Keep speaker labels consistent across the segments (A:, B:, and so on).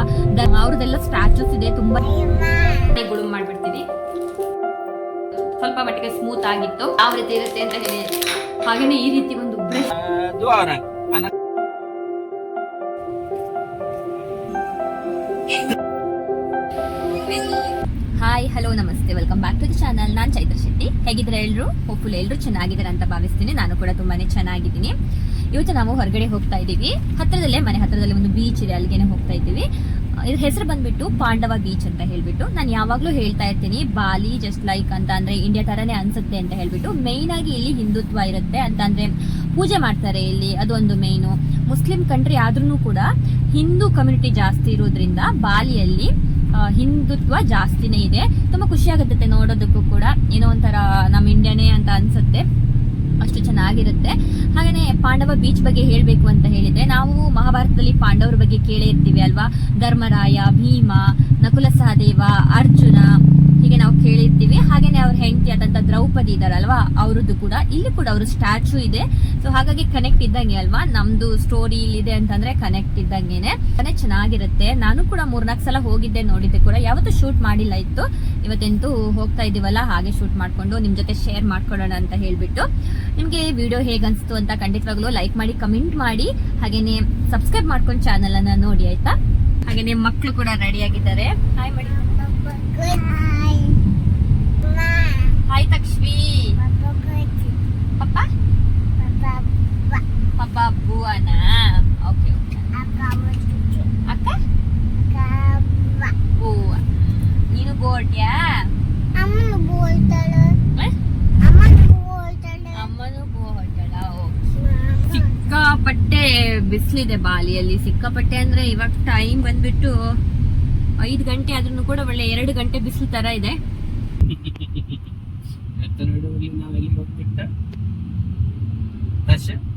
A: ಅಲ್ವಾ ಅವ್ರದ್ದೆಲ್ಲ ಸ್ಟ್ಯಾಚುಸ್ ಇದೆ, ತುಂಬಾ ಗುಳುಮ್ ಮಾಡ್ಬಿಡ್ತೀನಿ ಸ್ವಲ್ಪ ಮಟ್ಟಿಗೆ ಸ್ಮೂತ್ ಆಗಿತ್ತು. ಯಾವ ರೀತಿ ಇರುತ್ತೆ ಅಂತ ಹೇಳಿ. ಹಾಗೇನೆ ಈ ರೀತಿ ಒಂದು ಬ್ರಷ್ ಹಾಯ್ ಹಲೋ ನಮಸ್ತೆ. Welcome back to the channel ನಾನು ಚೈತ್ರ ಶೆಟ್ಟಿ. ಹೇಗಿದ್ರೆ ಎಲ್ಲರೂ ಹೋಪ್ಫುಲ್ ಎಲ್ಲರೂ ಚೆನ್ನಾಗಿದ್ದಾರೆ ಅಂತ ಭಾವಿಸ್ತೀನಿ. ನಾನು ಕೂಡ ತುಂಬಾನೇ ಚೆನ್ನಾಗಿದ್ದೀನಿ. ಇವತ್ತು ನಾವು ಹೊರಗಡೆ ಹೋಗ್ತಾ ಇದ್ದೀವಿ. ಹತ್ರದಲ್ಲೇ ಮನೆ ಹತ್ರದಲ್ಲಿ ಒಂದು ಬೀಚ್ ಇದೆ. ಅಲ್ಲಿಗೆ ಹೋಗ್ತಾ ಇದ್ದೀವಿ. ಇದ್ರ ಹೆಸರು ಬಂದ್ಬಿಟ್ಟು ಪಾಂಡವ ಬೀಚ್ ಅಂತ ಹೇಳ್ಬಿಟ್ಟು. ನಾನು ಯಾವಾಗಲೂ ಹೇಳ್ತಾ ಇರ್ತೀನಿ ಬಾಲಿ ಜಸ್ಟ್ ಲೈಕ್ ಅಂತ ಅಂದ್ರೆ ಇಂಡಿಯಾ ತರನೇ ಅನ್ಸುತ್ತೆ ಅಂತ ಹೇಳ್ಬಿಟ್ಟು. ಮೇಯ್ನ್ ಆಗಿ ಇಲ್ಲಿ ಹಿಂದುತ್ವ ಇರುತ್ತೆ ಅಂತ ಅಂದ್ರೆ ಪೂಜೆ ಮಾಡ್ತಾರೆ ಇಲ್ಲಿ. ಅದೊಂದು ಮೇಯ್ನು ಮುಸ್ಲಿಂ ಕಂಟ್ರಿ ಆದ್ರೂ ಕೂಡ ಹಿಂದೂ ಕಮ್ಯುನಿಟಿ ಜಾಸ್ತಿ ಇರೋದ್ರಿಂದ ಬಾಲಿಯಲ್ಲಿ ಹಿಂದುತ್ವ ಜಾಸ್ತಿನೇ ಇದೆ. ತುಂಬಾ ಖುಷಿಯಾಗುತ್ತೆ ನೋಡೋದಕ್ಕೂ ಕೂಡ. ಏನೋ ಒಂಥರ ನಮ್ಮ ಇಂಡಿಯಾನೇ ಅಂತ ಅನ್ಸುತ್ತೆ. ಅಷ್ಟು ಚೆನ್ನಾಗಿರುತ್ತೆ. ಹಾಗೇನೆ ಪಾಂಡವ ಬೀಚ್ ಬಗ್ಗೆ ಹೇಳಬೇಕು ಅಂತ ಹೇಳಿದ್ರೆ, ನಾವು ಮಹಾಭಾರತದಲ್ಲಿ ಪಾಂಡವರ ಬಗ್ಗೆ ಕೇಳೇ ಇರ್ತೀವಿ ಅಲ್ವಾ? ಧರ್ಮರಾಯ, ಭೀಮ ನಕುಲ ಸಹದೇವ ಅರ್ಜುನ ಹೀಗೆ ನಾವು ಕೇಳಿರ್ತೀವಿ. ಹಾಗೇನೆ ಅವ್ರ ಹೆಂಡತಿ ಆದಂತ ದ್ರೌಪದಿ ಇದಾರಲ್ವಾ ಅವರದ್ದು ಕೂಡ. ಇಲ್ಲಿ ಕೂಡ ಅವ್ರ ಸ್ಟ್ಯಾಚು ಇದೆ. ಸೊ ಹಾಗಾಗಿ ಕನೆಕ್ಟ್ ಇದ್ದಂಗೆ ಅಲ್ವಾ? ನಮ್ದು ಸ್ಟೋರಿ ಇಲ್ಲಿದೆ ಅಂತಂದ್ರೆ ಕನೆಕ್ಟ್ ಇದ್ದಂಗೆನೆ. ಚೆನ್ನಾಗಿರುತ್ತೆ. ನಾನು ಕೂಡ ಮೂರ್ನಾಲ್ಕು ಸಲ ಹೋಗಿದ್ದೆ ನೋಡಿದ್ದೆ ಕೂಡ. ಯಾವತ್ತು ಶೂಟ್ ಮಾಡಿಲ್ಲ ಇತ್ತು. ಇವತ್ತೆಂತೂ ಹೋಗ್ತಾ ಇದೀವಲ್ಲ ಹಾಗೆ ಶೂಟ್ ಮಾಡ್ಕೊಂಡು ನಿಮ್ ಜೊತೆ ಶೇರ್ ಮಾಡ್ಕೊಳ್ಳೋಣ ಅಂತ ಹೇಳ್ಬಿಟ್ಟು. ನಿಮ್ಗೆ ವಿಡಿಯೋ ಹೇಗನ್ಸ್ತು ಅಂತ ಖಂಡಿತವಾಗ್ಲೂ ಲೈಕ್ ಮಾಡಿ ಕಮೆಂಟ್ ಮಾಡಿ. ಹಾಗೇನೆ ಸಬ್ಸ್ಕ್ರೈಬ್ ಮಾಡ್ಕೊಂಡು ಚಾನಲ್ ಅನ್ನ ನೋಡಿ, ಆಯ್ತಾ? ಹಾಗೇನೇ ಮಕ್ಕಳು ಕೂಡ ರೆಡಿ ಆಗಿದ್ದಾರೆ. ಹಾಯ್ ಮಾಡಿ ತಕ್ಷ್ವಿ ಪಪ್ಪ ಪಪ್ಪ ಬುವನ ಓಕೆ ಓಕೆ ಅಕ್ಕ ಬುವ ನೀನು ಬೋಟ್ಯಾ ಅಮ್ಮನು ಬೋ ಹೊಟ್ಟಳ ಸಿಕ್ಕಾಪಟ್ಟೆ ಬಿಸಿಲಿದೆ ಬಾಲಿಯಲ್ಲಿ ಸಿಕ್ಕಾಪಟ್ಟೆ ಅಂದ್ರೆ ಇವಾಗ ಟೈಮ್ ಬಂದ್ಬಿಟ್ಟು ಐದು ಗಂಟೆ ಆದ್ರೂ ಕೂಡ ಒಳ್ಳೆ ಎರಡು ಗಂಟೆ ಬಿಸಿಲು ತರ ಇದೆ.
B: ಎತ್ತ ನಾವು ನಾವೆಲ್ಲಿ ಹೋಗ್ಬಿಟ್ಟ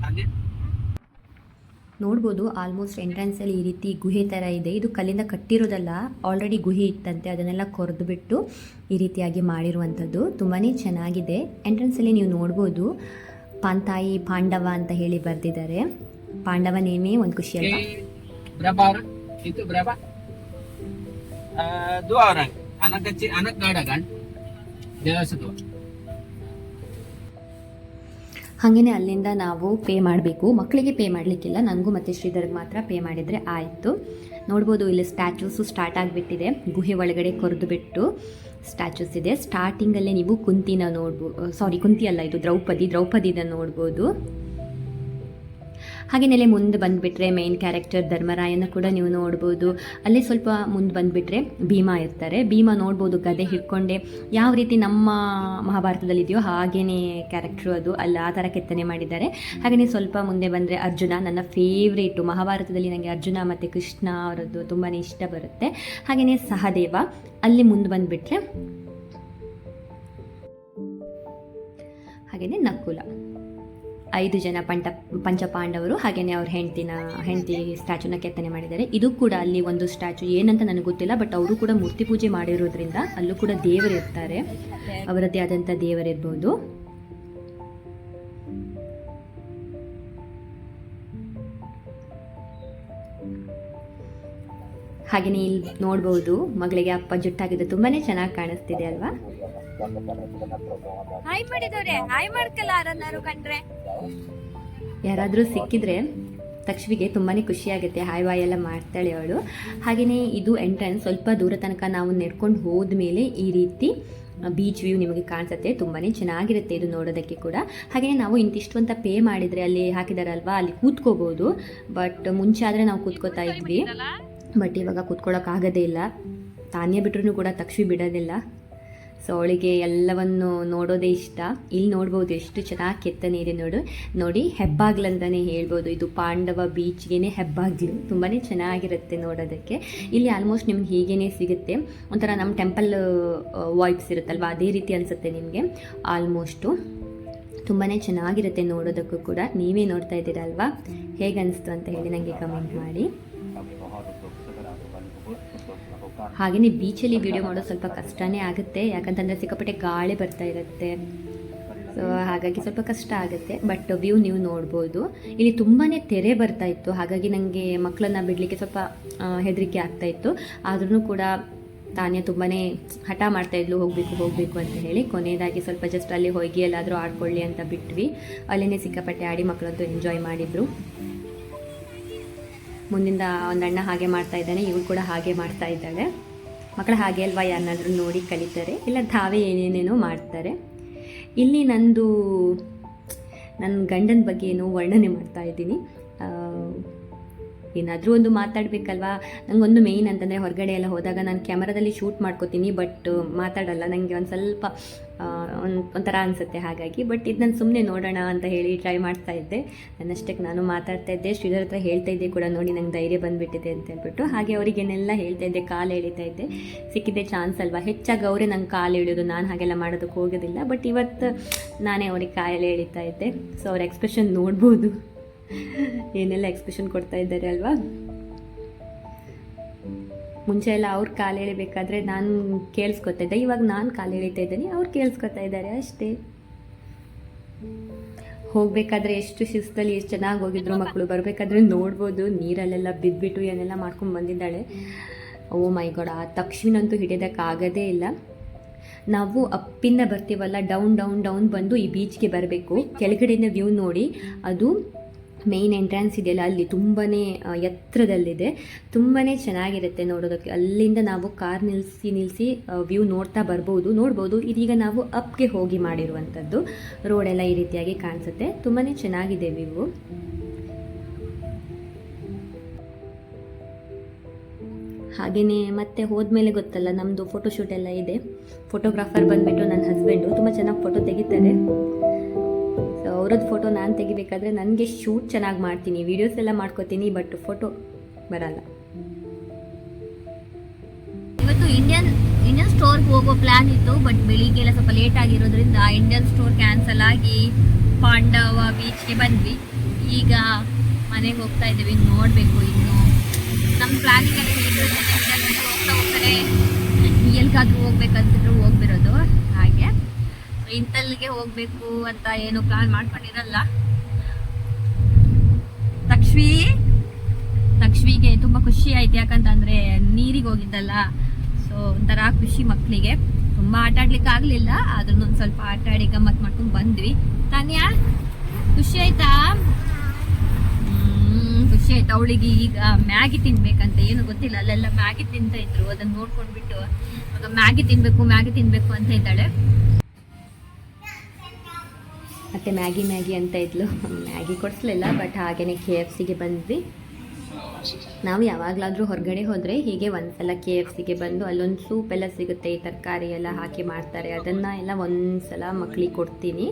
B: ಹಾಗೆ?
A: ನೋಡ್ಬೋದು ಆಲ್ಮೋಸ್ಟ್ ಎಂಟ್ರೆನ್ಸ್ ಅಲ್ಲಿ ಈ ರೀತಿ ಗುಹೆ ತರ ಇದೆ. ಇದು ಕಲ್ಲಿಂದ ಕಟ್ಟಿರೋದಲ್ಲ ಆಲ್ರೆಡಿ ಗುಹೆ ಇತ್ತಂತೆ. ಅದನ್ನೆಲ್ಲ ಕೊರೆದು ಬಿಟ್ಟು ಈ ರೀತಿಯಾಗಿ ಮಾಡಿರುವಂಥದ್ದು. ತುಂಬಾ ಚೆನ್ನಾಗಿದೆ. ಎಂಟ್ರೆನ್ಸ್ ಅಲ್ಲಿ ನೀವು ನೋಡ್ಬೋದು ಪಾಂತಾಯಿ ಪಾಂಡವ ಅಂತ ಹೇಳಿ ಬರೆದಿದ್ದಾರೆ. ಪಾಂಡವ ನೇಮೇ ಒಂದು ಖುಷಿ
B: ಅಲ್ಲ dua
A: ಹಾಗೆಯೇ ಅಲ್ಲಿಂದ ನಾವು ಪೇ ಮಾಡಬೇಕು. ಮಕ್ಕಳಿಗೆ ಪೇ ಮಾಡಲಿಕ್ಕಿಲ್ಲ. ನನಗೂ ಮತ್ತು ಶ್ರೀಧರ್ಗೆ ಮಾತ್ರ ಪೇ ಮಾಡಿದರೆ ಆಯಿತು. ನೋಡ್ಬೋದು ಇಲ್ಲಿ ಸ್ಟ್ಯಾಚ್ಯೂಸು ಸ್ಟಾರ್ಟ್ ಆಗಿಬಿಟ್ಟಿದೆ. ಗುಹೆ ಒಳಗಡೆ ಕೊರೆದು ಬಿಟ್ಟು ಸ್ಟ್ಯಾಚ್ಯೂಸ್ ಇದೆ. ಸ್ಟಾರ್ಟಿಂಗಲ್ಲೇ ನೀವು ಕುಂತಿನ ನೋಡ್ಬೋದು ಸಾರಿ, ಕುಂತಿ ಅಲ್ಲ ಇದು ದ್ರೌಪದಿ. ದ್ರೌಪದಿನ ನೋಡ್ಬೋದು. ಹಾಗೆಯೇ ಮುಂದೆ ಬಂದುಬಿಟ್ರೆ ಮೇನ್ ಕ್ಯಾರೆಕ್ಟರ್ ಧರ್ಮರಾಯನ ಕೂಡ ನೀವು ನೋಡ್ಬೋದು. ಅಲ್ಲಿ ಸ್ವಲ್ಪ ಮುಂದೆ ಬಂದುಬಿಟ್ರೆ ಭೀಮಾ ಇರ್ತಾರೆ. ಭೀಮಾ ನೋಡ್ಬೋದು, ಗದೆ ಹಿಡ್ಕೊಂಡೆ ಯಾವ ರೀತಿ ನಮ್ಮ ಮಹಾಭಾರತದಲ್ಲಿ ಇದೆಯೋ ಹಾಗೆಯೇ ಕ್ಯಾರೆಕ್ಟ್ರು ಅದು. ಅಲ್ಲ ಆ ಥರ ಕೆತ್ತನೆ ಮಾಡಿದ್ದಾರೆ. ಹಾಗೆಯೇ ಸ್ವಲ್ಪ ಮುಂದೆ ಬಂದರೆ ಅರ್ಜುನ, ನನ್ನ ಫೇವ್ರೇಟು ಮಹಾಭಾರತದಲ್ಲಿ ನನಗೆ ಅರ್ಜುನ ಮತ್ತು ಕೃಷ್ಣ ಅವರದ್ದು ತುಂಬಾ ಇಷ್ಟ ಬರುತ್ತೆ. ಹಾಗೆಯೇ ಸಹದೇವ, ಅಲ್ಲಿ ಮುಂದೆ ಬಂದುಬಿಟ್ರೆ ಹಾಗೆಯೇ ನಕುಲ. ಐದು ಜನ ಪಂಟ ಪಂಚಪಾಂಡವರು ಹಾಗೆಯೇ ಅವ್ರ ಹೆಂಡತಿನ, ಹೆಂಡತಿ ಸ್ಟ್ಯಾಚುನ ಕೆತ್ತನೆ ಮಾಡಿದ್ದಾರೆ. ಇದು ಕೂಡ ಅಲ್ಲಿ ಒಂದು ಸ್ಟ್ಯಾಚು ಏನಂತ ನನಗೆ ಗೊತ್ತಿಲ್ಲ, ಬಟ್ ಅವರು ಕೂಡ ಮೂರ್ತಿ ಪೂಜೆ ಮಾಡಿರೋದ್ರಿಂದ ಅಲ್ಲೂ ಕೂಡ ದೇವರಿರ್ತಾರೆ ಅವರದ್ದೇ ಆದಂಥ ದೇವರಿರ್ಬೋದು ಹಾಗೆಯೇ ಇಲ್ಲಿ ನೋಡ್ಬೋದು, ಮಗಳಿಗೆ ಅಪ್ಪ ಜುಟ್ಟಾಗಿದ್ದು ತುಂಬಾನೇ ಚೆನ್ನಾಗಿ ಕಾಣಿಸ್ತಿದೆ ಅಲ್ವಾ? ಹಾಯ್ ಮಾಡಿದವ್ರೆ. ಹಾಯ್ ಮಾಡ್ಕಲ್ಲ ಕಂಡ್ರೆ. ಯಾರಾದರೂ ಸಿಕ್ಕಿದ್ರೆ ತಕ್ಷವಿಗೆ ತುಂಬಾ ಖುಷಿಯಾಗುತ್ತೆ ಹಾಯ್ ಬಾಯ್ ಎಲ್ಲ ಮಾಡ್ತಾಳೆ ಅವಳು. ಹಾಗೆಯೇ ಇದು ಎಂಟ್ರೆನ್ಸ್ ಸ್ವಲ್ಪ ದೂರ ತನಕ ನಾವು ನಡ್ಕೊಂಡು ಹೋದ್ಮೇಲೆ ಈ ರೀತಿ ಬೀಚ್ ವ್ಯೂ ನಿಮಗೆ ಕಾಣಿಸುತ್ತೆ. ತುಂಬಾ ಚೆನ್ನಾಗಿರುತ್ತೆ ಇದು ನೋಡೋದಕ್ಕೆ ಕೂಡ. ಹಾಗೆಯೇ ನಾವು ಇಂತಿಷ್ಟು ಅಂತ ಪೇ ಮಾಡಿದರೆ ಅಲ್ಲಿ ಹಾಕಿದಾರಲ್ವಾ? ಅಲ್ಲಿ ಕೂತ್ಕೋಬೋದು. ಬಟ್ ಮುಂಚೆ ಆದರೆ ನಾವು ಕೂತ್ಕೋತಾ ಇದ್ವಿ. ಬಟ್ ಇವಾಗ ಕೂತ್ಕೊಳ್ಳೋಕ್ಕಾಗೋದೇ ಇಲ್ಲ. ತಾನೇ ಬಿಟ್ರೂ ಕೂಡ ತಕ್ಷಿ ಬಿಡೋದಿಲ್ಲ. ಸೊ ಅವಳಿಗೆ ಎಲ್ಲವನ್ನು ನೋಡೋದೇ ಇಷ್ಟ. ಇಲ್ಲಿ ನೋಡ್ಬೋದು ಎಷ್ಟು ಚೆನ್ನಾಗಿ ಕೆತ್ತನೆ ಇದೆ ನೋಡು. ನೋಡಿ ಹೆಬ್ಬಾಗ್ಲಂತಾನೆ ಅಂತಲೇ ಹೇಳ್ಬೋದು, ಇದು ಪಾಂಡವ ಬೀಚ್ಗೆ ಹೆಬ್ಬಾಗ್ಲು. ತುಂಬಾ ಚೆನ್ನಾಗಿರುತ್ತೆ ನೋಡೋದಕ್ಕೆ. ಇಲ್ಲಿ ಆಲ್ಮೋಸ್ಟ್ ನಿಮ್ಗೆ ಹೀಗೇನೆ ಸಿಗುತ್ತೆ. ಒಂಥರ ನಮ್ಮ ಟೆಂಪಲ್ ವೈಬ್ಸ್ ಇರುತ್ತಲ್ವ? ಅದೇ ರೀತಿ ಅನಿಸುತ್ತೆ ನಿಮಗೆ. ಆಲ್ಮೋಸ್ಟು ತುಂಬಾ ಚೆನ್ನಾಗಿರುತ್ತೆ ನೋಡೋದಕ್ಕೂ ಕೂಡ. ನೀವೇ ನೋಡ್ತಾ ಇದ್ದೀರಲ್ವಾ? ಹೇಗೆ ಅನಿಸ್ತು ಅಂತ ಹೇಳಿ ನನಗೆ ಕಮೆಂಟ್ ಮಾಡಿ. ಹಾಗೆಯೇ ಬೀಚಲ್ಲಿ ವೀಡಿಯೋ ಮಾಡೋದು ಸ್ವಲ್ಪ ಕಷ್ಟನೇ ಆಗುತ್ತೆ. ಯಾಕಂತಂದರೆ ಸಿಕ್ಕಾಪಟ್ಟೆ ಗಾಳಿ ಬರ್ತಾ ಇರುತ್ತೆ. ಸೊ ಹಾಗಾಗಿ ಸ್ವಲ್ಪ ಕಷ್ಟ ಆಗುತ್ತೆ. ಬಟ್ ವ್ಯೂ ನೀವು ನೋಡ್ಬೋದು. ಇಲ್ಲಿ ತುಂಬಾ ತೆರೆ ಬರ್ತಾ ಇತ್ತು. ಹಾಗಾಗಿ ನನಗೆ ಮಕ್ಕಳನ್ನ ಬಿಡಲಿಕ್ಕೆ ಸ್ವಲ್ಪ ಹೆದರಿಕೆ ಆಗ್ತಾ ಇತ್ತು. ಆದ್ರೂ ಕೂಡ ತಾನೇ ತುಂಬಾ ಹಠ ಮಾಡ್ತಾ ಇದ್ಲು. ಹೋಗಬೇಕು ಹೋಗಬೇಕು ಅಂತ ಹೇಳಿ. ಕೊನೆಯದಾಗಿ ಸ್ವಲ್ಪ ಜಸ್ಟ್ ಅಲ್ಲಿ ಹೋಗಿ ಎಲ್ಲಾದರೂ ಆಡ್ಕೊಳ್ಳಿ ಅಂತ ಬಿಟ್ವಿ. ಅಲ್ಲೇ ಸಿಕ್ಕಾಪಟ್ಟೆ ಆಡಿ ಮಕ್ಕಳಂತೂ ಎಂಜಾಯ್ ಮಾಡಿದರು. ಮುಂದಿಂದ ಒಂದು ಅಣ್ಣ ಹಾಗೆ ಮಾಡ್ತಾ ಇದ್ದಾನೆ. ಇವಳು ಕೂಡ ಹಾಗೆ ಮಾಡ್ತಾ ಇದ್ದಾಳೆ. ಮಕ್ಕಳು ಹಾಗೆ ಅಲ್ವಾ ಯಾರಾದರೂ ನೋಡಿ ಕಲಿತಾರೆ? ಇಲ್ಲ ತಾವೇ ಏನೇನೇನೋ ಮಾಡ್ತಾರೆ? ಇಲ್ಲಿ ನಂದು ನನ್ನ ಗಂಡನ ಬಗ್ಗೆ ಏನೋ ವರ್ಣನೆ ಮಾಡ್ತಾ ಇದ್ದೀನಿ. ಏನಾದರೂ ಒಂದು ಮಾತಾಡಬೇಕಲ್ವಾ? ನನಗೊಂದು ಮೇಯ್ನ್ ಅಂತಂದರೆ ಹೊರಗಡೆ ಎಲ್ಲ ಹೋದಾಗ ನಾನು ಕ್ಯಾಮರಾದಲ್ಲಿ ಶೂಟ್ ಮಾಡ್ಕೋತೀನಿ ಬಟ್ ಮಾತಾಡಲ್ಲ. ನನಗೆ ಒಂದು ಸ್ವಲ್ಪ ಒಂದು, ಒಂಥರ ಅನಿಸುತ್ತೆ ಹಾಗಾಗಿ. ಬಟ್ ಇದು ನಾನು ಸುಮ್ಮನೆ ನೋಡೋಣ ಅಂತ ಹೇಳಿ ಟ್ರೈ ಮಾಡ್ತಾ ಇದ್ದೆ. ನನ್ನಷ್ಟಕ್ಕೆ ನಾನು ಮಾತಾಡ್ತಾ ಇದ್ದೆ. ಶ್ರೀಧರ್ ಹತ್ರ ಹೇಳ್ತಾ ಇದ್ದೆ ಕೂಡ ನೋಡಿ, ನಂಗೆ ಧೈರ್ಯ ಬಂದುಬಿಟ್ಟಿದೆ ಅಂತ ಹೇಳ್ಬಿಟ್ಟು. ಹಾಗೆ ಅವರಿಗೇನೆಲ್ಲ ಹೇಳ್ತಾ ಇದ್ದೆ, ಕಾಲು ಎಳಿತಾ ಇದ್ದೆ. ಸಿಕ್ಕಿದ್ದೆ ಚಾನ್ಸ್ ಅಲ್ವಾ? ಹೆಚ್ಚಾಗಿ ಅವರೇ ನಂಗೆ ಕಾಲು ಎಳೆಯೋದು. ನಾನು ಹಾಗೆಲ್ಲ ಮಾಡೋದಕ್ಕೆ ಹೋಗೋದಿಲ್ಲ. ಬಟ್ ಇವತ್ತು ನಾನೇ ಅವ್ರಿಗೆ ಕಾಲು ಎಳಿತಾ ಇದ್ದೆ. ಸೊ ಅವ್ರ ಎಕ್ಸ್ಪ್ರೆಷನ್ ನೋಡ್ಬೋದು. ಏನೆಲ್ಲ ಎಕ್ಸ್ಪ್ರೆಷನ್ ಕೊಡ್ತಾ ಇದ್ದಾರೆ ಅಲ್ವಾ? ಮುಂಚೆ ಎಲ್ಲ ಅವ್ರು ಕಾಲು ಎಳಿಬೇಕಾದ್ರೆ ನಾನು ಕೇಳಿಸ್ಕೊತಾ ಇದ್ದೆ. ಇವಾಗ ನಾನು ಕಾಲು ಎಳಿತಾ ಇದ್ದೀನಿ, ಅವ್ರು ಕೇಳಿಸ್ಕೊತಾ ಇದ್ದಾರೆ ಅಷ್ಟೇ. ಹೋಗಬೇಕಾದ್ರೆ ಎಷ್ಟು ಶಿಸ್ತಲ್ಲಿ ಎಷ್ಟು ಚೆನ್ನಾಗಿ ಹೋಗಿದ್ರು ಮಕ್ಕಳು ಬರಬೇಕಾದ್ರೆ ನೋಡ್ಬೋದು, ನೀರಲ್ಲೆಲ್ಲ ಬಿದ್ದುಬಿಟ್ಟು ಏನೆಲ್ಲ ಮಾಡ್ಕೊಂಡು ಬಂದಿದ್ದಾಳೆ. ಓ ಮೈ ಗಾಡ್, ಆ ತಕ್ಷಣಂತೂ ಹಿಡಿಯೋದಕ್ಕಾಗೋದೇ ಇಲ್ಲ. ನಾವು ಅಪ್ಪಿಂದ ಬರ್ತೀವಲ್ಲ, ಡೌನ್ ಡೌನ್ ಡೌನ್ ಬಂದು ಈ ಬೀಚ್ಗೆ ಬರಬೇಕು. ಕೆಳಗಡೆಯಿಂದ ವ್ಯೂ ನೋಡಿ. ಅದು ಮೇಯ್ನ್ ಎಂಟ್ರೆನ್ಸ್ ಇದೆಯಲ್ಲ, ಅಲ್ಲಿ ತುಂಬಾ ಎತ್ತರದಲ್ಲಿದೆ. ತುಂಬಾ ಚೆನ್ನಾಗಿರುತ್ತೆ ನೋಡೋದಕ್ಕೆ. ಅಲ್ಲಿಂದ ನಾವು ಕಾರ್ ನಿಲ್ಲಿಸಿ ನಿಲ್ಲಿಸಿ ವ್ಯೂ ನೋಡ್ತಾ ಬರ್ಬೋದು. ನೋಡ್ಬೋದು, ಇದೀಗ ನಾವು ಅಪ್ಗೆ ಹೋಗಿ ಮಾಡಿರುವಂಥದ್ದು. ರೋಡೆಲ್ಲ ಈ ರೀತಿಯಾಗಿ ಕಾಣಿಸುತ್ತೆ. ತುಂಬಾ ಚೆನ್ನಾಗಿದೆ ವ್ಯೂ ಹಾಗೆಯೇ ಮತ್ತೆ ಹೋದ್ಮೇಲೆ ಗೊತ್ತಲ್ಲ ನಮ್ಮದು ಫೋಟೋಶೂಟ್ ಎಲ್ಲ ಇದೆ. ಫೋಟೋಗ್ರಾಫರ್ ಬಂದುಬಿಟ್ಟು ನನ್ನ ಹಸ್ಬೆಂಡು ತುಂಬ ಚೆನ್ನಾಗಿ ಫೋಟೋ ತೆಗಿತಾರೆ. ಅವ್ರದ್ದು ಫೋಟೋ ನಾನು ತೆಗಿಬೇಕಾದ್ರೆ ನನಗೆ ಶೂಟ್ ಚೆನ್ನಾಗಿ ಮಾಡ್ತೀನಿ. ವೀಡಿಯೋಸ್ ಎಲ್ಲ ಮಾಡ್ಕೋತೀನಿ ಬಟ್ ಫೋಟೋ ಬರಲ್ಲ. ಇವತ್ತು ಇಂಡಿಯನ್ ಇಂಡಿಯನ್ ಸ್ಟೋರ್ಗೆ ಹೋಗೋ ಪ್ಲಾನ್ ಇತ್ತು ಬಟ್ ಬೆಳಿಗ್ಗೆ ಎಲ್ಲ ಸ್ವಲ್ಪ ಲೇಟ್ ಆಗಿರೋದ್ರಿಂದ ಇಂಡಿಯನ್ ಸ್ಟೋರ್ ಕ್ಯಾನ್ಸಲ್ ಆಗಿ ಪಾಂಡವ ಬೀಚ್ಗೆ ಬಂದ್ವಿ. ಈಗ ಮನೆಗೆ ಹೋಗ್ತಾ ಇದ್ದೀವಿ ನೋಡಬೇಕು ಇನ್ನು. ನಮ್ಮ ಪ್ಲಾನಿಂಗ್ ಹೋಗ್ತಾ ಹೋಗ್ತಾರೆ. ಎಲ್ಲಿಗಾದ್ರೂ ಹೋಗ್ಬೇಕಂತಿದ್ರು ಹೋಗ್ಬಿರೋದು ಹಾಗೆ. ಇಂತಲ್ಲಿಗೆ ಹೋಗ್ಬೇಕು ಅಂತ ಏನು ಪ್ಲಾನ್ ಮಾಡ್ಕೊಂಡಿರಲ್ಲ. ತಕ್ಷ್ವಿ ತಕ್ಷ್ವಿಗೆ ತುಂಬಾ ಖುಷಿ ಆಯ್ತು. ಯಾಕಂತಂದ್ರೆ ನೀರಿಗೆ ಹೋಗಿದ್ದಲ್ಲ. ಸೊ ಒಂಥರ ಖುಷಿ ಮಕ್ಕಳಿಗೆ ತುಂಬಾ ಆಟ ಆಡ್ಲಿಕ್ಕೆ ಆಗ್ಲಿಲ್ಲ ಆದ್ರೂ ಒಂದ್ ಸ್ವಲ್ಪ ಆಟ ಆಡಿ ಗಮ್ಮತ್ ಮಾಡ್ಕೊಂಡು ಬಂದ್ವಿ. ತಾನ್ಯಾ ಖುಷಿ ಆಯ್ತಾ? ಹ್ಮ್, ಖುಷಿ ಆಯ್ತು. ಅವಳಿಗೆ ಈಗ ಮ್ಯಾಗಿ ತಿನ್ಬೇಕಂತ ಏನು ಗೊತ್ತಿಲ್ಲ. ಅಲ್ಲೆಲ್ಲ ಮ್ಯಾಗಿ ತಿಂತ ಇದ್ರು. ಅದನ್ನ ನೋಡ್ಕೊಂಡ್ಬಿಟ್ಟು ಮ್ಯಾಗಿ ತಿನ್ಬೇಕು ಮ್ಯಾಗಿ ತಿನ್ಬೇಕು ಅಂತ ಇದ್ದಾಳೆ. ಮತ್ತೆ ಮ್ಯಾಗಿ ಮ್ಯಾಗಿ ಅಂತ ಇದ್ಲು. ಮ್ಯಾಗಿ ಕೊಡಿಸ್ಲಿಲ್ಲ ಬಟ್ ಹಾಗೇನೆ ಕೆ ಎಫ್ ಸಿಗೆ ಬಂದ್ವಿ. ನಾವು ಯಾವಾಗಲಾದರೂ ಹೊರಗಡೆ ಹೋದರೆ ಹೀಗೆ ಒಂದ್ಸಲ ಕೆ ಎಫ್ ಸಿಗೆ ಬಂದು ಅಲ್ಲೊಂದು ಸೂಪ್ ಎಲ್ಲ ಸಿಗುತ್ತೆ, ಈ ತರಕಾರಿ ಎಲ್ಲ ಹಾಕಿ ಮಾಡ್ತಾರೆ. ಅದನ್ನು ಎಲ್ಲ ಒಂದ್ಸಲ ಮಕ್ಕಳಿಗೆ ಕೊಡ್ತೀನಿ.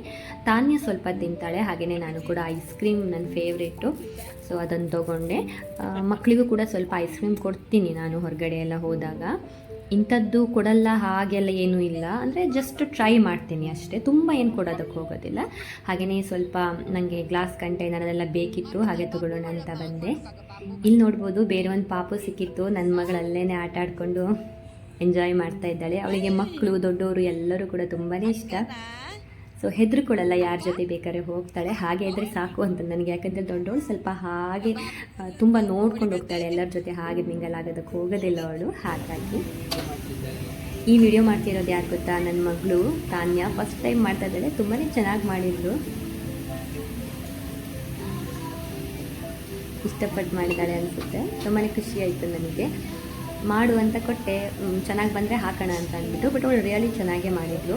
A: ತಾನ್ಯ ಸ್ವಲ್ಪ ತಿಂತಾಳೆ ಹಾಗೆಯೇ ನಾನು ಕೂಡ ಐಸ್ ಕ್ರೀಮ್ ನನ್ನ ಫೇವ್ರೇಟು ಸೊ ಅದನ್ನು ತೊಗೊಂಡೆ. ಮಕ್ಕಳಿಗೂ ಕೂಡ ಸ್ವಲ್ಪ ಐಸ್ ಕ್ರೀಮ್ ಕೊಡ್ತೀನಿ ನಾನು ಹೊರಗಡೆ ಎಲ್ಲ ಹೋದಾಗ. ಇಂಥದ್ದು ಕೊಡಲ್ಲ, ಹಾಗೆಲ್ಲ ಏನೂ ಇಲ್ಲ. ಅಂದರೆ ಜಸ್ಟ್ ಟ್ರೈ ಮಾಡ್ತೀನಿ ಅಷ್ಟೇ. ತುಂಬ ಏನು ಕೊಡೋದಕ್ಕೆ ಹೋಗೋದಿಲ್ಲ. ಹಾಗೆಯೇ ಸ್ವಲ್ಪ ನನಗೆ ಗ್ಲಾಸ್ ಕಂಟೈನರ್ ಅದೆಲ್ಲ ಬೇಕಿತ್ತು, ಹಾಗೆ ತಗೊಳ್ಳೋಣ ಅಂತ ಬಂದೆ. ಇಲ್ಲಿ ನೋಡ್ಬೋದು, ಬೇರೆ ಒಂದು ಪಾಪು ಸಿಕ್ಕಿತ್ತು. ನನ್ನ ಮಗಳಲ್ಲೇ ಆಟ ಆಡಿಕೊಂಡು ಎಂಜಾಯ್ ಮಾಡ್ತಾ ಇದ್ದಾಳೆ. ಅವಳಿಗೆ ಮಕ್ಕಳು ದೊಡ್ಡವರು ಎಲ್ಲರೂ ಕೂಡ ತುಂಬಾ ಇಷ್ಟ. ಸೊ ಹೆದರ್ಕೊಳ್ಳಲ್ಲ, ಯಾರ ಜೊತೆ ಬೇಕಾದ್ರೆ ಹೋಗ್ತಾಳೆ, ಹಾಗೆ ಇದ್ರೆ ಸಾಕು ಅಂತ ನನಗೆ. ಯಾಕಂದರೆ ದೊಡ್ಡವಳು ಸ್ವಲ್ಪ ಹಾಗೆ ತುಂಬ ನೋಡ್ಕೊಂಡು ಹೋಗ್ತಾಳೆ. ಎಲ್ಲರ ಜೊತೆ ಹಾಗೆ ಮಿಂಗಲ್ ಆಗೋದಕ್ಕೆ ಹೋಗೋದಿಲ್ಲ ಅವಳು. ಹಾಗಾಗಿ ಈ ವಿಡಿಯೋ ಮಾಡ್ತಿರೋದು ಯಾರು ಗೊತ್ತಾ? ನನ್ನ ಮಗಳು ತಾನ್ಯ. ಫಸ್ಟ್ ಟೈಮ್ ಮಾಡ್ತಾ ಇದ್ದಾಳೆ. ತುಂಬಾ ಚೆನ್ನಾಗಿ ಮಾಡಿದ್ಲು. ಇಷ್ಟಪಟ್ಟು ಮಾಡಿದ್ದಾಳೆ ಅನಿಸುತ್ತೆ. ತುಂಬಾ ಖುಷಿ ಆಯಿತು ನನಗೆ. ಮಾಡು ಅಂತ ಕೊಟ್ಟೆ. ಚೆನ್ನಾಗಿ ಬಂದರೆ ಹಾಕೋಣ ಅಂತ ಅಂದ್ಬಿಟ್ಟು ಬಟ್ ಅವಳು ರಿಯಲಿ ಚೆನ್ನಾಗೇ ಮಾಡಿದ್ಲು.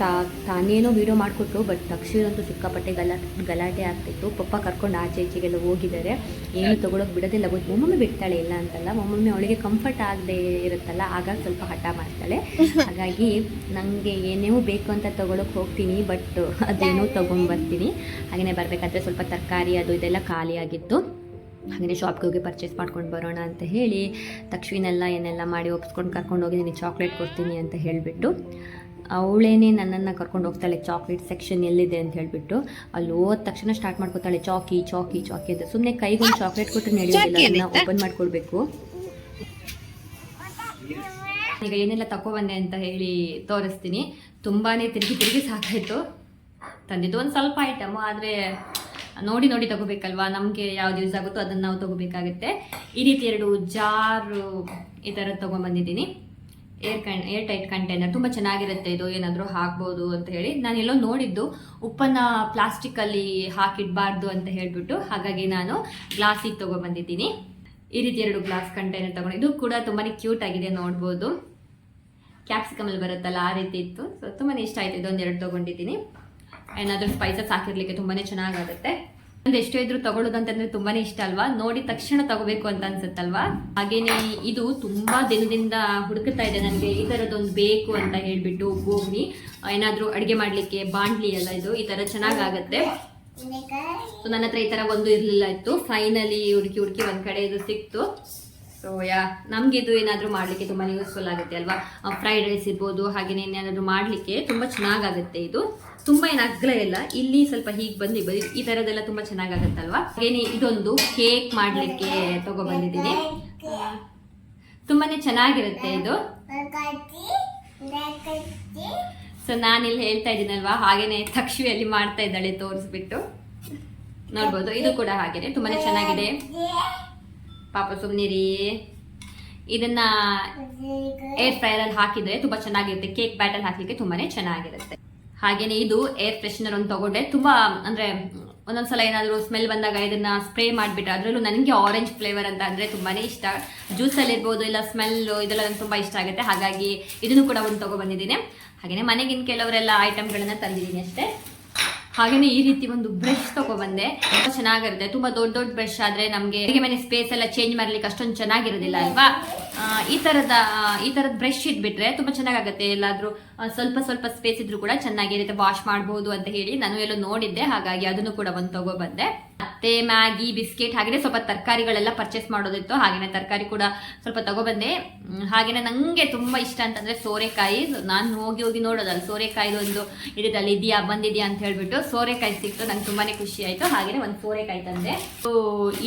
A: ತಾ ತಾನೇನೋ ವೀಡಿಯೋ ಮಾಡಿಕೊಟ್ರು ಬಟ್ ತಕ್ಷಣಂತೂ ಸಿಕ್ಕಾಪಟ್ಟೆ ಗಲಾಟೆ ಗಲಾಟೆ ಆಗ್ತಿತ್ತು. ಪಪ್ಪ ಕರ್ಕೊಂಡು ಆಚೆ ಈಚೆಗೆಲ್ಲ ಹೋಗಿದ್ದಾರೆ. ಏನು ತೊಗೊಳೋಕೆ ಬಿಡೋದಿಲ್ಲ. ಗೊತ್ತು ಒಮ್ಮೊಮ್ಮೆ ಬಿಡ್ತಾಳೆ ಇಲ್ಲ ಅಂತಲ್ಲ. ಒಮ್ಮೊಮ್ಮೆ ಅವಳಿಗೆ ಕಂಫರ್ಟ್ ಆಗದೆ ಇರುತ್ತಲ್ಲ. ಆಗ ಸ್ವಲ್ಪ ಹಠ ಮಾಡ್ತಾಳೆ. ಹಾಗಾಗಿ ನನಗೆ ಏನೇನೋ ಬೇಕು ಅಂತ ತೊಗೊಳಕ್ಕೆ ಹೋಗ್ತೀನಿ. ಬಟ್ ಅದೇನೋ ತೊಗೊಂಬರ್ತೀನಿ. ಹಾಗೆಯೇ ಬರಬೇಕಾದ್ರೆ ಸ್ವಲ್ಪ ತರಕಾರಿ ಅದು ಇದೆಲ್ಲ ಖಾಲಿಯಾಗಿತ್ತು ಹಾಗೆಯೇ ಶಾಪ್ಗೆ ಹೋಗಿ ಪರ್ಚೇಸ್ ಮಾಡ್ಕೊಂಡು ಬರೋಣ ಅಂತ ಹೇಳಿ ತಕ್ಷಣೆಲ್ಲ ಏನೆಲ್ಲ ಮಾಡಿ ಒಪ್ಸ್ಕೊಂಡು ಕರ್ಕೊಂಡು ಹೋಗಿ ನಿನಗೆ ಚಾಕ್ಲೇಟ್ ಕೊಡ್ತೀನಿ ಅಂತ ಹೇಳಿಬಿಟ್ಟು ಅವಳೇನೆ ನನ್ನನ್ನು ಕರ್ಕೊಂಡು ಹೋಗ್ತಾಳೆ ಚಾಕ್ಲೇಟ್ ಸೆಕ್ಷನ್ ಎಲ್ಲಿದೆ ಅಂತ ಹೇಳಿಬಿಟ್ಟು ಅಲ್ಲಿ ಹೋದ ತಕ್ಷಣ ಸ್ಟಾರ್ಟ್ ಮಾಡ್ಕೋತಾಳೆ ಚಾಕಿ ಚಾಕಿ ಚಾಕಿ ಅಂತ. ಸುಮ್ಮನೆ ಕೈಗೊಂದು ಚಾಕ್ಲೇಟ್ ಕೊಟ್ಟರೆ ನಡೆಯೋದಿಲ್ಲ ಓಪನ್ ಮಾಡ್ಕೊಳ್ಬೇಕು. ಈಗ ಏನೆಲ್ಲ ತಗೊಬಂದೆ ಅಂತ ಹೇಳಿ ತೋರಿಸ್ತೀನಿ. ತುಂಬಾನೇ ತಿರುಗಿ ತಿರುಗಿ ಸಾಕಾಯಿತು. ತಂದಿದ್ದು ಒಂದು ಸ್ವಲ್ಪ ಐಟಮ್ ಆದರೆ ನೋಡಿ ನೋಡಿ ತಗೋಬೇಕಲ್ವಾ? ನಮಗೆ ಯಾವ್ದು ಯೂಸ್ ಆಗುತ್ತೋ ಅದನ್ನು ನಾವು ತಗೋಬೇಕಾಗುತ್ತೆ. ಈ ರೀತಿ ಎರಡು ಜಾರು ಈ ಥರ ತೊಗೊಂಬಂದಿದ್ದೀನಿ. ಏರ್ ಕಣ್ ಏರ್ ಟೈಟ್ ಕಂಟೈನರ್ ತುಂಬ ಚೆನ್ನಾಗಿರುತ್ತೆ. ಇದು ಏನಾದರೂ ಹಾಕ್ಬೋದು ಅಂತ ಹೇಳಿ ನಾನು ಎಲ್ಲೋ ನೋಡಿದ್ದು ಉಪ್ಪನ್ನು ಪ್ಲಾಸ್ಟಿಕ್ಕಲ್ಲಿ ಹಾಕಿಡಬಾರ್ದು ಅಂತ ಹೇಳಿಬಿಟ್ಟು ಹಾಗಾಗಿ ನಾನು ಗ್ಲಾಸಿಗೆ ತೊಗೊಬಂದಿದ್ದೀನಿ ಈ ರೀತಿ ಎರಡು ಗ್ಲಾಸ್ ಕಂಟೈನರ್ ತಗೊಂಡು ಇದು ಕೂಡ ತುಂಬಾ ಕ್ಯೂಟ್ ಆಗಿದೆ ನೋಡ್ಬೋದು. ಕ್ಯಾಪ್ಸಿಕಮಲ್ಲಿ ಬರುತ್ತಲ್ಲ ಆ ರೀತಿ ಇತ್ತು. ಸೊ ತುಂಬಾ ಇಷ್ಟ ಆಯ್ತು. ಇದೊಂದು ಎರಡು ತೊಗೊಂಡಿದ್ದೀನಿ. ಏನಾದರೂ ಸ್ಪೈಸಸ್ ಹಾಕಿರ್ಲಿಕ್ಕೆ ತುಂಬಾ ಚೆನ್ನಾಗಾಗುತ್ತೆ. ಎಷ್ಟು ಇದ್ರು ತಗೊಳ್ಳೋದಂತಂದ್ರೆ ತುಂಬಾನೇ ಇಷ್ಟ ಅಲ್ವಾ? ನೋಡಿ ತಕ್ಷಣ ತಗೋಬೇಕು ಅಂತ ಅನ್ಸುತ್ತಲ್ವಾ? ಹಾಗೇನೆ ಇದು ತುಂಬಾ ದಿನದಿಂದ ಹುಡುಕ್ತಾ ಇದೆ ನನಗೆ. ಈ ತರದೊಂದು ಬೇಕು ಅಂತ ಹೇಳ್ಬಿಟ್ಟು ಗೋಗ್ನಿ ಏನಾದ್ರೂ ಅಡಿಗೆ ಮಾಡ್ಲಿಕ್ಕೆ ಬಾಂಡ್ಲಿ ಎಲ್ಲ ಇದು ಈ ತರ ಚೆನ್ನಾಗಾಗತ್ತೆ. ಸೊ ನನ್ನ ಹತ್ರ ಈ ತರ ಒಂದು ಇರ್ಲಿಲ್ಲ ಇತ್ತು. ಫೈನಲಿ ಹುಡುಕಿ ಹುಡುಕಿ ಒಂದ್ ಕಡೆ ಇದು ಸಿಕ್ತು. ಸೊ ಯಾ ನಮ್ಗೆ ಇದು ಏನಾದರೂ ಮಾಡ್ಲಿಕ್ಕೆ ತುಂಬಾ ಯೂಸ್ಫುಲ್ ಆಗುತ್ತೆ ಅಲ್ವಾ? ಫ್ರೈಡ್ ರೈಸ್ ಇರ್ಬೋದು ಹಾಗೆಯೇ ಏನಾದರೂ ಮಾಡ್ಲಿಕ್ಕೆ ತುಂಬಾ ಚೆನ್ನಾಗಾಗುತ್ತೆ ಇದು. ತುಂಬಾ ಏನು ಅಗ್ಲ ಇಲ್ಲ. ಇಲ್ಲಿ ಸ್ವಲ್ಪ ಹೀಗೆ ಬಂದು, ಬರೀ ಈ ತರದೆಲ್ಲ ತುಂಬಾ ಚೆನ್ನಾಗಾಗತ್ತಲ್ವಾ? ಹಾಗೇನೆ ಇದೊಂದು ಕೇಕ್ ಮಾಡ್ಲಿಕ್ಕೆ ತಗೊಬಂದಿದ್ದೀನಿ ತುಂಬಾ ಚೆನ್ನಾಗಿರುತ್ತೆ ಇದು. ಸೊ ನಾನಿಲ್ಲಿ ಹೇಳ್ತಾ ಇದ್ದೀನಲ್ವಾ? ಹಾಗೇನೆ ತಕ್ಷಿಯಲ್ಲಿ ಮಾಡ್ತಾ ಇದ್ದಾಳೆ, ತೋರಿಸ್ಬಿಟ್ಟು. ನೋಡ್ಬೋದು, ಇದು ಕೂಡ ಹಾಗೇನೆ ತುಂಬಾ ಚೆನ್ನಾಗಿದೆ. ಪಾಪ ಸುಮ್ನಿರಿ. ಇದನ್ನ ಏರ್ ಫ್ರೈಯರ್ ಅಲ್ಲಿ ಹಾಕಿದ್ರೆ ತುಂಬಾ ಚೆನ್ನಾಗಿರುತ್ತೆ. ಕೇಕ್ ಬ್ಯಾಟರ್ ಹಾಕ್ಲಿಕ್ಕೆ ತುಂಬಾನೇ ಚೆನ್ನಾಗಿರುತ್ತೆ. ಹಾಗೇನೆ ಇದು ಏರ್ ಫ್ರೆಶ್ನರ್ ಒಂದು ತಗೊಂಡೆ. ತುಂಬಾ, ಅಂದ್ರೆ ಒಂದೊಂದ್ಸಲ ಏನಾದರೂ ಸ್ಮೆಲ್ ಬಂದಾಗ ಇದನ್ನ ಸ್ಪ್ರೇ ಮಾಡಿಬಿಟ್ರೆ ಅದರಲ್ಲೂ ನನಗೆ ಆರೆಂಜ್ ಫ್ಲೇವರ್ ಅಂತ ಅಂದ್ರೆ ತುಂಬಾನೇ ಇಷ್ಟ. ಜ್ಯೂಸಲ್ಲಿ ಇರ್ಬೋದು, ಇಲ್ಲ ಸ್ಮೆಲ್ ಇದೆಲ್ಲ ನನಗೆ ತುಂಬಾ ಇಷ್ಟ ಆಗುತ್ತೆ. ಹಾಗಾಗಿ ಇದನ್ನು ಕೂಡ ಒಂದು ತಗೊಬಂದಿದ್ದೀನಿ ಹಾಗೇನೆ ಮನೆಗಿನ ಕೆಲವರೆಲ್ಲ ಐಟಮ್ಗಳನ್ನ ತಂದಿದ್ದೀನಿ ಅಷ್ಟೇ. ಹಾಗೇನೆ ಈ ರೀತಿ ಒಂದು ಬ್ರಷ್ ತಗೊಬಂದೆ, ತುಂಬಾ ಚೆನ್ನಾಗಿರುತ್ತೆ. ತುಂಬಾ ದೊಡ್ಡ ದೊಡ್ಡ ಬ್ರಷ್ ಆದ್ರೆ ನಮ್ಗೆ ಅಡಿಗೆ ಮನೆ ಸ್ಪೇಸ್ ಎಲ್ಲ ಚೇಂಜ್ ಮಾಡ್ಲಿಕ್ಕೆ ಅಷ್ಟೊಂದು ಚೆನ್ನಾಗಿರೋದಿಲ್ಲ ಅಲ್ವಾ? ಈ ತರದ ಈ ತರದ ಬ್ರಷ್ ಇಟ್ಬಿಟ್ರೆ ತುಂಬಾ ಚೆನ್ನಾಗಾಗುತ್ತೆ. ಎಲ್ಲಾದ್ರೂ ಸ್ವಲ್ಪ ಸ್ವಲ್ಪ ಸ್ಪೇಸ್ ಇದ್ರೂ ಕೂಡ ಚೆನ್ನಾಗಿರುತ್ತೆ. ವಾಶ್ ಮಾಡಬಹುದು ಅಂತ ಹೇಳಿ ನಾನು ಎಲ್ಲೋ ನೋಡಿದ್ದೆ, ಹಾಗಾಗಿ ಅದನ್ನು ಕೂಡ ಒಂದು ತಗೊಬಂದೆ. ಮತ್ತೆ ಮ್ಯಾಗಿ, ಬಿಸ್ಕೆಟ್ ಹಾಗೆ ಸ್ವಲ್ಪ ತರಕಾರಿಗಳೆಲ್ಲ ಪರ್ಚೇಸ್ ಮಾಡೋದಿತ್ತು. ಹಾಗೇನೆ ತರಕಾರಿ ಕೂಡ ಸ್ವಲ್ಪ ತಗೊಬಂದೆ. ಬಂದೆ ಹಾಗೇನೆ ನಂಗೆ ತುಂಬಾ ಇಷ್ಟ ಅಂತಂದ್ರೆ ಸೋರೆಕಾಯಿ. ನಾನು ಹೋಗಿ ಹೋಗಿ ನೋಡೋದಲ್ಲ ಸೋರೆಕಾಯಿ ಒಂದು ಇರುತ್ತಲ್ಲ ಇದೆಯಾ, ಬಂದಿದ್ಯಾ ಅಂತ ಹೇಳ್ಬಿಟ್ಟು ಸೋರೆಕಾಯಿ ಸಿಕ್ತು. ನಂಗೆ ತುಂಬಾನೇ ಖುಷಿ ಆಯ್ತು. ಹಾಗೇನೆ ಒಂದು ಸೋರೆಕಾಯಿ ತಂದೆ. ಸೊ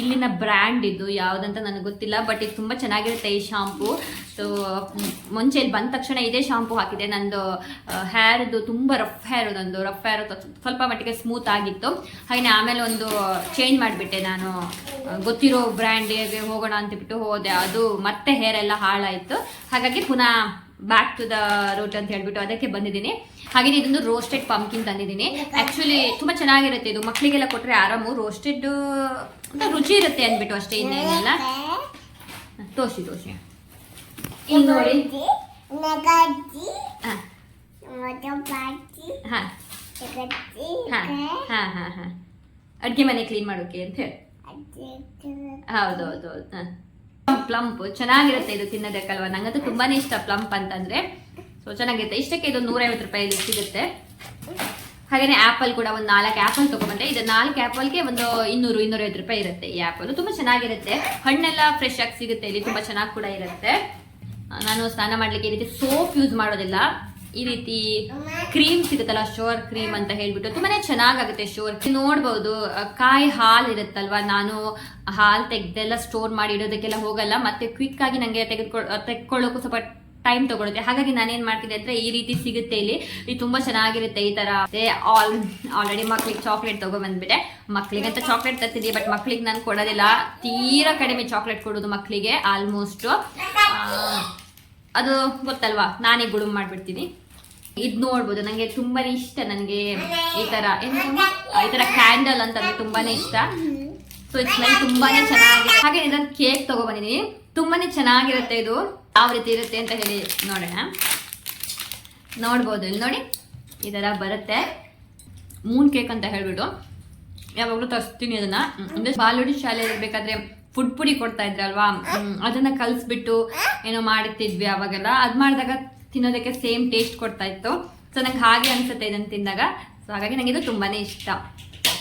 A: ಇಲ್ಲಿನ ಬ್ರ್ಯಾಂಡ್ ಇದು, ಯಾವ್ದಂತ ನನಗೆ ಗೊತ್ತಿಲ್ಲ ಬಟ್ ಇದು ತುಂಬಾ ಚೆನ್ನಾಗಿರುತ್ತೆ ಈ ಶಾಂಪು ಸೊ ಮುಂಚೆ ಇಲ್ಲಿ ಬಂದ ತಕ್ಷಣ ಇದೇ ಶಾಂಪು ಹಾಕಿದೆ. ನಂದು ಹೇರ್ದು ತುಂಬಾ ರಫ್ ಹೇರ್ ನಂದು ರಫ್ ಹೇರ್ ಸ್ವಲ್ಪ ಮಟ್ಟಿಗೆ ಸ್ಮೂತ್ ಆಗಿತ್ತು. ಹಾಗೇನೆ ಆಮೇಲೆ ಒಂದು ಚೇಂಜ್ ಮಾಡಿಬಿಟ್ಟೆ ನಾನು. ಗೊತ್ತಿರೋ ಬ್ರ್ಯಾಂಡಿಗೆ ಹೋಗೋಣ ಅಂತಬಿಟ್ಟು ಹೋದೆ. ಅದು ಮತ್ತೆ ಹೇರ್ ಎಲ್ಲ ಹಾಳಾಯಿತು. ಹಾಗಾಗಿ ಪುನಃ ಬ್ಯಾಕ್ ಟು ದ ರೂಟ್ ಅಂತ ಹೇಳ್ಬಿಟ್ಟು ಅದಕ್ಕೆ ಬಂದಿದ್ದೀನಿ. ಹಾಗೆ ಇದೊಂದು ರೋಸ್ಟೆಡ್ ಪಂಪ್ಕಿನ್ ತಂದಿದ್ದೀನಿ. ಆ್ಯಕ್ಚುಲಿ ತುಂಬ ಚೆನ್ನಾಗಿರುತ್ತೆ ಇದು. ಮಕ್ಕಳಿಗೆಲ್ಲ ಕೊಟ್ಟರೆ ಆರಾಮು. ರೋಸ್ಟೆಡ್ ರುಚಿ ಇರುತ್ತೆ ಅಂದ್ಬಿಟ್ಟು ಅಷ್ಟೇ ಇನ್ನೇನಿಲ್ಲ. ತೋರಿಸಿ ತೋಸಿ ಇಲ್ಲಿ ನೋಡಿ. ಹಾಂ. ಹಾಂ. ಹಾಂ ಹಾಂ ಹಾಂ. ಅಡುಗೆ ಮನೆ ಕ್ಲೀನ್ ಮಾಡೋಕೆ ಅಂತ ಹೇಳಿ. ಹೌದು ಹೌದು ಹೌದು ಹಾಂ. ಪ್ಲಂಪ್ ಚೆನ್ನಾಗಿರುತ್ತೆ ಇದು ತಿನ್ನೋದಕ್ಕಲ್ವಾ ನಂಗಂತೂ ತುಂಬಾನೇ ಇಷ್ಟ ಪ್ಲಂಪ್ ಅಂತಂದ್ರೆ. ಸೊ ಚೆನ್ನಾಗಿರುತ್ತೆ. ಇಷ್ಟಕ್ಕೆ ಇದು ನೂರೈವತ್ತು ರೂಪಾಯಿ ಸಿಗುತ್ತೆ. ಹಾಗೇನೆ ಆಪಲ್ ಕೂಡ ಒಂದು ನಾಲ್ಕು ಆಪಲ್ ತಗೊಂಡ್ರೆ ಇದು ನಾಲ್ಕು ಆಪಲ್ಗೆ ಒಂದು ಇನ್ನೂರು, ಇನ್ನೂರೈವತ್ತು ರೂಪಾಯಿ ಇರುತ್ತೆ ಈ ಆಪಲ್ ತುಂಬ ಚೆನ್ನಾಗಿರುತ್ತೆ. ಹಣ್ಣೆಲ್ಲ ಫ್ರೆಶ್ ಆಗಿ ಸಿಗುತ್ತೆ, ಇಲ್ಲಿ ತುಂಬಾ ಚೆನ್ನಾಗಿ ಕೂಡ ಇರುತ್ತೆ. ನಾನು ಸ್ನಾನ ಮಾಡ್ಲಿಕ್ಕೆ ಈ ರೀತಿ ಸೋಪ್ ಯೂಸ್ ಮಾಡೋದಿಲ್ಲ. ಈ ರೀತಿ ಕ್ರೀಮ್ ಸಿಗುತ್ತಲ್ಲ ಶೋರ್ ಕ್ರೀಮ್ ಅಂತ ಹೇಳ್ಬಿಟ್ಟು ತುಂಬಾನೇ ಚೆನ್ನಾಗಾಗುತ್ತೆ ಶೋರ್ ನೋಡ್ಬೋದು ಕಾಯಿ ಹಾಲು ಇರುತ್ತಲ್ವಾ? ನಾನು ಹಾಲು ತೆಗ್ದೆಲ್ಲ ಸ್ಟೋರ್ ಮಾಡಿ ಇಡೋದಕ್ಕೆಲ್ಲ ಹೋಗಲ್ಲ, ಮತ್ತೆ ಕ್ವಿಕ್ ಆಗಿ ನಂಗೆ ತೆಗೆದುಕೊ ತೆಕ್ಕೊಳ್ಳೋಕು ಸ್ವಲ್ಪ ಟೈಮ್ ತಗೊಳುತ್ತೆ. ಹಾಗಾಗಿ ನಾನೇನ್ ಮಾಡ್ತಿದ್ದೆ ಅಂದ್ರೆ ಈ ರೀತಿ ಸಿಗುತ್ತೆ ಇಲ್ಲಿ. ಇದು ತುಂಬಾ ಚೆನ್ನಾಗಿರುತ್ತೆ ಈ ತರ. ಆಲ್ ಆಲ್ರೆಡಿ ಮಕ್ಳಿಗೆ ಚಾಕ್ಲೇಟ್ ತಗೊಬಂದ್ಬಿಟ್ಟೆ. ಮಕ್ಳಿಗೆ ಅಂತ ಚಾಕ್ಲೇಟ್ ತರ್ತಿದ್ದೆ ಬಟ್ ಮಕ್ಳಿಗೆ ನಾನು ಕೊಡೋದಿಲ್ಲ. ತೀರಾ ಕಡಿಮೆ ಚಾಕ್ಲೇಟ್ ಕೊಡೋದು ಮಕ್ಕಳಿಗೆ ಆಲ್ಮೋಸ್ಟ್ ಅದು ಗೊತ್ತಲ್ವಾ? ನಾನೇ ಗುಳು ಮಾಡ್ಬಿಡ್ತೀನಿ. ಇದ್ ನೋಡ್ಬೋದು, ನಂಗೆ ತುಂಬಾನೇ ಇಷ್ಟ ನನಗೆ ಈ ತರ ಈ ತರ ಕ್ಯಾಂಡಲ್ ಅಂತಂದ್ರೆ ತುಂಬಾನೇ ಇಷ್ಟ. ಸೊ ಇಟ್ಸ್ ಸ್ಮೆಲ್ ತುಂಬಾನೇ ಚೆನ್ನಾಗಿದೆ. ಹಾಗೆ ನಾನು ಕೇಕ್ ತಗೊಬಂದಿದ್ದೀನಿ ತುಂಬಾನೇ ಚೆನ್ನಾಗಿರುತ್ತೆ ಇದು. ಯಾವ ರೀತಿ ಇರುತ್ತೆ ಅಂತ ಹೇಳಿ ನೋಡೋಣ. ನೋಡ್ಬೋದು, ಇಲ್ಲಿ ನೋಡಿ. ಈ ತರ ಬರುತ್ತೆ. ಮೂನ್ ಕೇಕ್ ಅಂತ ಹೇಳ್ಬಿಟ್ಟು. ಯಾವಾಗಲೂ ತರಿಸ್ತೀನಿ ಅದನ್ನ. ಅಂದ್ರೆ ಬಾಲ್ವಾಡಿ ಶಾಲೆಯಲ್ಲಿ ಇರ್ಬೇಕಾದ್ರೆ ಫುಡ್ ಪುಡಿ ಕೊಡ್ತಾ ಇದ್ರಲ್ವಾ? ಅದನ್ನ ಕಲ್ಸ್ಬಿಟ್ಟು ಏನೋ ಮಾಡ್ತಿದ್ವಿ ಅವಾಗೆಲ್ಲ. ಅದ್ ಮಾಡಿದಾಗ ತಿನ್ನೋದಕ್ಕೆ ಸೇಮ್ ಟೇಸ್ಟ್ ಕೊಡ್ತಾ ಇತ್ತು. ಸೊ ನಂಗೆ ಹಾಗೆ ಅನ್ಸುತ್ತೆ ಇದನ್ನ ತಿಂದಾಗ. ಸೊ ಹಾಗಾಗಿ ನಂಗೆ ಇದು ತುಂಬಾನೇ ಇಷ್ಟ.